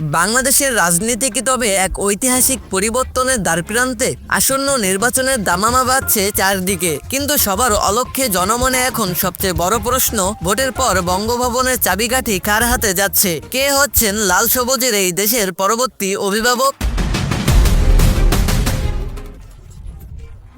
বাংলাদেশের রাজনীতি কি তবে এক ঐতিহাসিক পরিবর্তনের দ্বারপ্রান্তে? আসন্ন নির্বাচনের দামামা বাড়ছে চারদিকে। কিন্তু সবার অলক্ষ্যে জনমনে এখন সবচেয়ে বড় প্রশ্ন, ভোটের পর বঙ্গভবনের চাবিকাঠি কার হাতে যাচ্ছে? কে হচ্ছেন লাল সবুজের এই দেশের পরবর্তী অভিভাবক?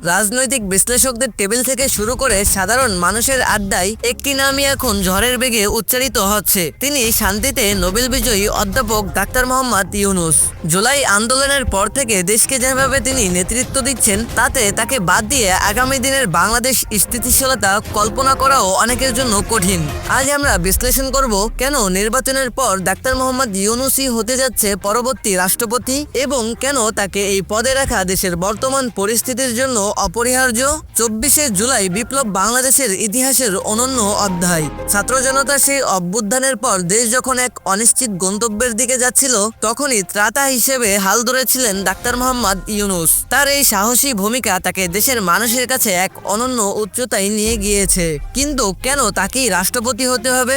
রাজনৈতিক বিশ্লেষকদের টেবিল থেকে শুরু করে সাধারণ মানুষের আড্ডায় একটি নামই এখন ঝড়ের বেগে উচ্চারিত হচ্ছে। তিনি শান্তিতে নোবেল বিজয়ী অধ্যাপক ডাক্তার মোহাম্মদ ইউনুস। জুলাই আন্দোলনের পর থেকে দেশকে যেভাবে তিনি নেতৃত্ব দিচ্ছেন, তাতে তাকে বাদ দিয়ে আগামী দিনের বাংলাদেশ স্থিতিশীলতা কল্পনা করাও অনেকের জন্য কঠিন। আজ আমরা বিশ্লেষণ করব কেন নির্বাচনের পর ডাক্তার মোহাম্মদ ইউনুসই হতে যাচ্ছে পরবর্তী রাষ্ট্রপতি এবং কেন তাকে এই পদে রাখা দেশের বর্তমান পরিস্থিতির জন্য অপরিহার্য চব্বিশে জুলাই বিপ্লব বাংলাদেশের ইতিহাসের অনন্য অধ্যায়। ছাত্র জনতা সেই অভ্যুত্থানের পর দেশ যখন এক অনিশ্চিত গন্তব্যের দিকে যাচ্ছিল, তখনই ত্রাতা হিসেবে হাল ধরেছিলেন ডাক্তার মোহাম্মদ ইউনুস। তার এই সাহসী ভূমিকা তাকে দেশের মানুষের কাছে এক অনন্য উচ্চতায় নিয়ে গিয়েছে। কিন্তু কেন তাকেই রাষ্ট্রপতি হতে হবে?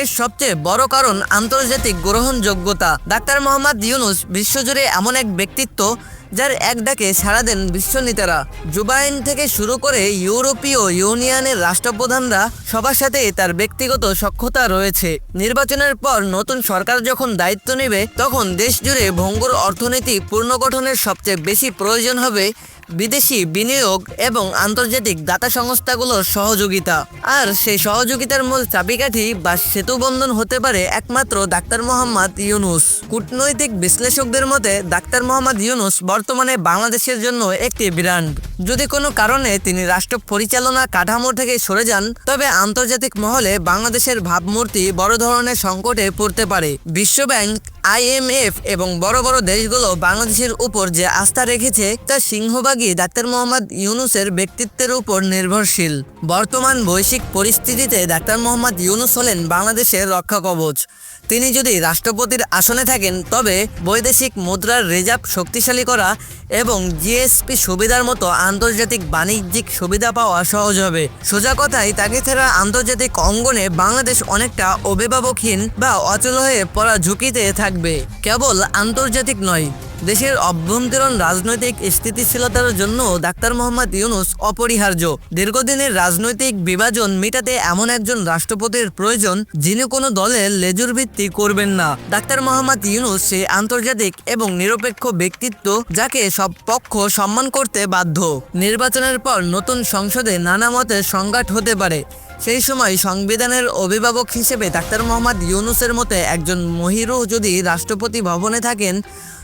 এর সবচেয়ে বড় কারণ আন্তর্জাতিক গ্রহণযোগ্যতা। ডাক্তার মোহাম্মদ ইউনুস বিশ্বজুড়ে এমন এক ব্যক্তিত্ব যার এক ডাকে সাড়া দেন বিশ্ব নেতারা। জুবাইন থেকে শুরু করে ইউরোপীয় ইউনিয়নের রাষ্ট্রপ্রধানরা সবার সাথে তার ব্যক্তিগত সক্ষতা রয়েছে। নির্বাচনের পর নতুন সরকার যখন দায়িত্ব নেবে, তখন দেশ জুড়ে ভঙ্গুর অর্থনীতি পুনর্গঠনের সবচেয়ে বেশি প্রয়োজন হবে বিদেশি বিনিয়োগ এবং আন্তর্জাতিক দাতা সংস্থাগুলোর সহযোগিতা। আর সেই সহযোগিতার মূল চাবিকাঠি বা সেতুবন্ধন হতে পারে একমাত্র ডাক্তার মোহাম্মদ ইউনুস। কূটনৈতিক বিশ্লেষকদের মতে, ডাক্তার মোহাম্মদ ইউনুস বর্তমানে বাংলাদেশের জন্য একটি ব্র্যান্ড। যদি কোনো কারণে তিনি রাষ্ট্র পরিচালনা কাঠামো থেকে সরে যান, তবে আন্তর্জাতিক মহলে বাংলাদেশের ভাবমূর্তি বড় ধরনের সংকটে পড়তে পারে। বিশ্বব্যাংক আইএমএফ এবং বড় বড় দেশগুলো বাংলাদেশের উপর যে আস্থা রেখেছে, তা সিংহভাগই ডাক্তার মোহাম্মদ ইউনুসের ব্যক্তিত্বের উপর নির্ভরশীল। বর্তমান বৈশ্বিক পরিস্থিতিতে ডাক্তার মোহাম্মদ ইউনুস হলেন বাংলাদেশের রক্ষা কবচ তিনি যদি রাষ্ট্রপতির আসনে থাকেন, তবে বৈদেশিক মুদ্রার রিজার্ভ শক্তিশালী করা এবং জিএসপি সুবিধার মতো আন্তর্জাতিক বাণিজ্যিক সুবিধা পাওয়া সহজ হবে। সোজা কথাই তাকে ছাড়া আন্তর্জাতিক অঙ্গনে বাংলাদেশ অনেকটা অভিভাবকহীন বা অচল হয়ে পড়া ঝুঁকিতে থাকবে। কেবল আন্তর্জাতিক নয়। দেশের অভ্যন্তরীণ রাজনৈতিক স্থিতিশীলতার জন্য ডাক্তার মোহাম্মদ ইউনুস অপরিহার্য। দীর্ঘদিনের রাজনৈতিক বিভাজন মেটাতে এমন একজন রাষ্ট্রপতির প্রয়োজন, যিনি কোনো দলের লেজুর ভিত্তি করবেন না। ডাক্তার মোহাম্মদ ইউনুস সে আন্তর্জাতিক এবং নিরপেক্ষ ব্যক্তিত্ব, যাকে সব পক্ষ সম্মান করতে বাধ্য। নির্বাচনের পর নতুন সংসদে নানা মতে সংঘাত হতে পারে। সেই সময় সংবিধানের অভিভাবক হিসেবে ডাক্তার মোহাম্মদ ইউনুসের মতে একজন মহিরু যদি রাষ্ট্রপতি ভবনে থাকেন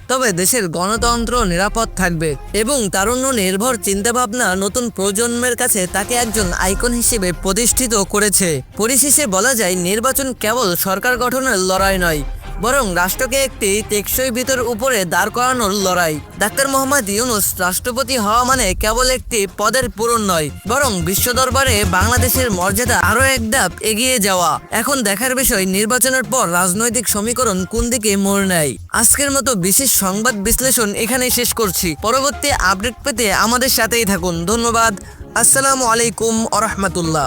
তবে দেশের গণতন্ত্র নিরাপদ থাকবে এবং তারুণ্য নির্ভর চিন্তাভাবনা নতুন প্রজন্মের কাছে তাকে একজন আইকন হিসেবে প্রতিষ্ঠিত করেছে। পরিশেষে বলা যায়, নির্বাচন কেবল সরকার গঠনের লড়াই নয় বরং রাষ্ট্রকে একটি টেকসই ভিতর উপরে দাঁড় করানোর লড়াই। ডাক্তার মোহাম্মদ ইউনুস রাষ্ট্রপতি হওয়া মানে কেবল একটি পদের পূরণ নয়, বরং বিশ্ব দরবারে বাংলাদেশের মর্যাদা আরও এক ধাপ এগিয়ে যাওয়া। এখন দেখার বিষয়, নির্বাচনের পর রাজনৈতিক সমীকরণ কোন দিকে মোড় নেয়? আজকের মতো বিশেষ সংবাদ বিশ্লেষণ এখানেই শেষ করছি। পরবর্তী আপডেট পেতে আমাদের সাথেই থাকুন। ধন্যবাদ। আসসালামু আলাইকুম আ রহমতুল্লাহ।